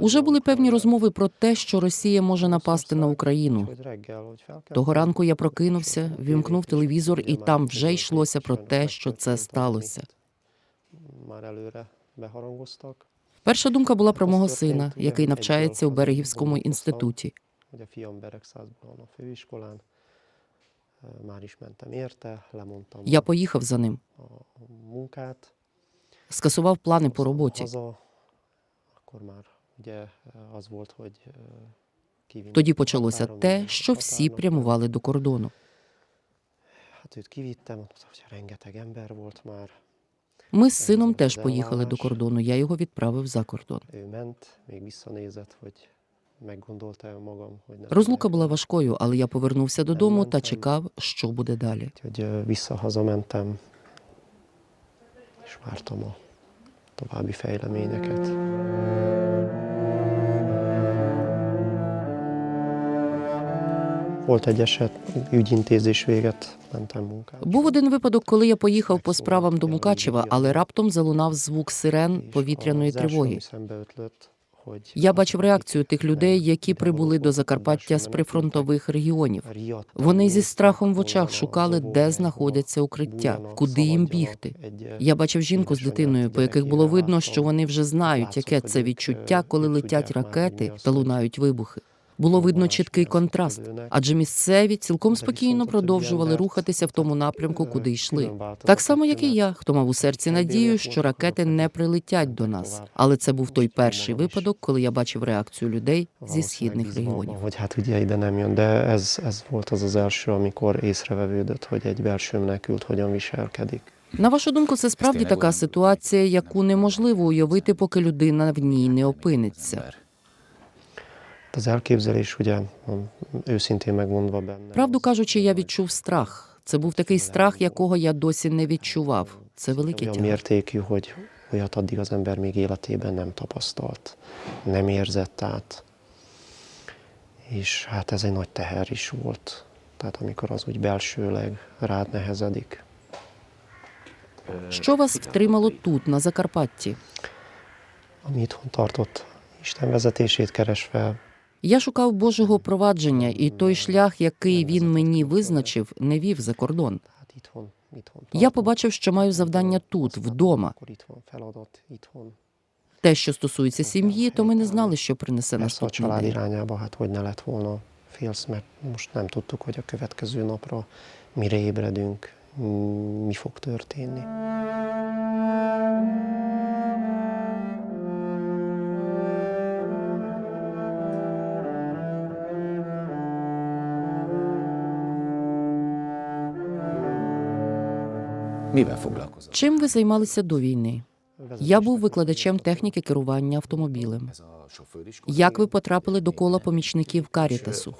Уже були певні розмови про те, що Росія може напасти на Україну. Того ранку я прокинувся, вімкнув телевізор, і там вже йшлося про те, що це сталося. Перша думка була про мого сина, який навчається у Берегівському інституті. Я поїхав за ним, скасував плани по роботі. Тоді почалося те, що всі прямували до кордону. Ми з сином теж поїхали до кордону. Я його відправив за кордон. Розлука була важкою, але я повернувся додому та чекав, що буде далі. További fejleményeket. Volt egy eset, ügyintézés véget mentem munkába. Був один випадок, коли я поїхав по справам до Мукачева, але раптом залунав звук сирен повітряної тривоги. Я бачив реакцію тих людей, які прибули до Закарпаття з прифронтових регіонів. Вони зі страхом в очах шукали, де знаходяться укриття, куди їм бігти. Я бачив жінку з дитиною, по яких було видно, що вони вже знають, яке це відчуття, коли летять ракети та лунають вибухи. Було видно чіткий контраст, адже місцеві цілком спокійно продовжували рухатися в тому напрямку, куди йшли. Так само, як і я, хто мав у серці надію, що ракети не прилетять до нас. Але це був той перший випадок, коли я бачив реакцію людей зі східних регіонів. На вашу думку, це справді така ситуація, яку неможливо уявити, поки людина в ній не опиниться. Az elképzelés ugye őszintén megmondva benne. Правду кажучи, я відчув страх. Це був такий страх, якого я досі не відчував. Це великий тягар. mértékű, hogy olyat addig az ember még életében nem tapasztalt, nem érzett át. És hát ez egy nagy teher is volt. Tehát amikor az úgy belsőleg rád nehezedik. Що вас втримало тут, на Закарпатті? Ami itthon tartott, Isten vezetését keresve, Я шукав Божого провадження, і той шлях, який він мені визначив, не вів за кордон. Я побачив, що маю завдання тут, вдома. Те, що стосується сім'ї, то ми не знали, що принесе наступний день. félsz, mert most nem tudtuk, hogy a következő napra mire ébredünk, mi fog történni. Чим ви займалися до війни? Я був викладачем техніки керування автомобілем. Як ви потрапили до кола помічників Карітасу?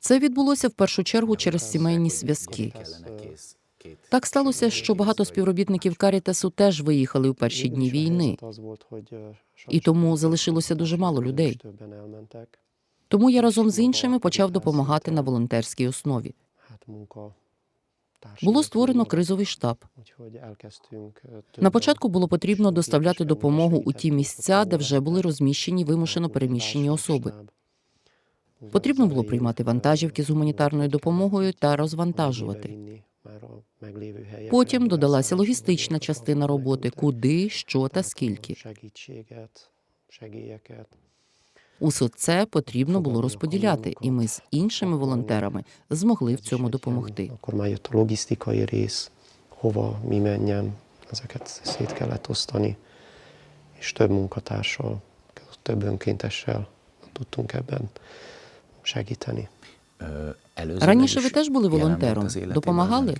Це відбулося в першу чергу через сімейні зв'язки. Так сталося, що багато співробітників Карітасу теж виїхали у перші дні війни, і тому залишилося дуже мало людей. Тому я разом з іншими почав допомагати на волонтерській основі. Було створено кризовий штаб. На початку було потрібно доставляти допомогу у ті місця, де вже були розміщені вимушено переміщені особи. Потрібно було приймати вантажівки з гуманітарною допомогою та розвантажувати. Потім додалася логістична частина роботи, куди, що та скільки. Усе це потрібно було розподіляти, і ми з іншими волонтерами змогли в цьому допомогти. Több önkéntessel tudtunk ebben segíteni. Раніше ви теж були волонтером? Допомагали?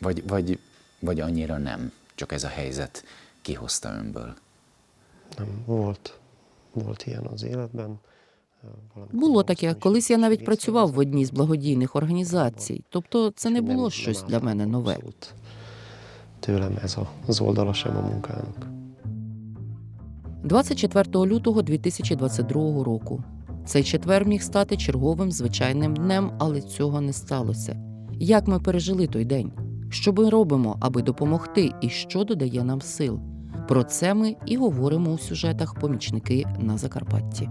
Vagy, vagy, vagy annyira nem, csak ez a helyzet kihozta önből? Nem, volt, volt ilyen az életben. Було таке. Колись я навіть працював в одній з благодійних організацій, тобто це не було щось для мене нове. Tőlem ez a, az oldala sem a munkának. 24 лютого 2022 року. Цей четвер міг стати черговим звичайним днем, але цього не сталося. Як ми пережили той день? Що ми робимо, аби допомогти, і що додає нам сил? Про це ми і говоримо у сюжетах помічники на Закарпатті.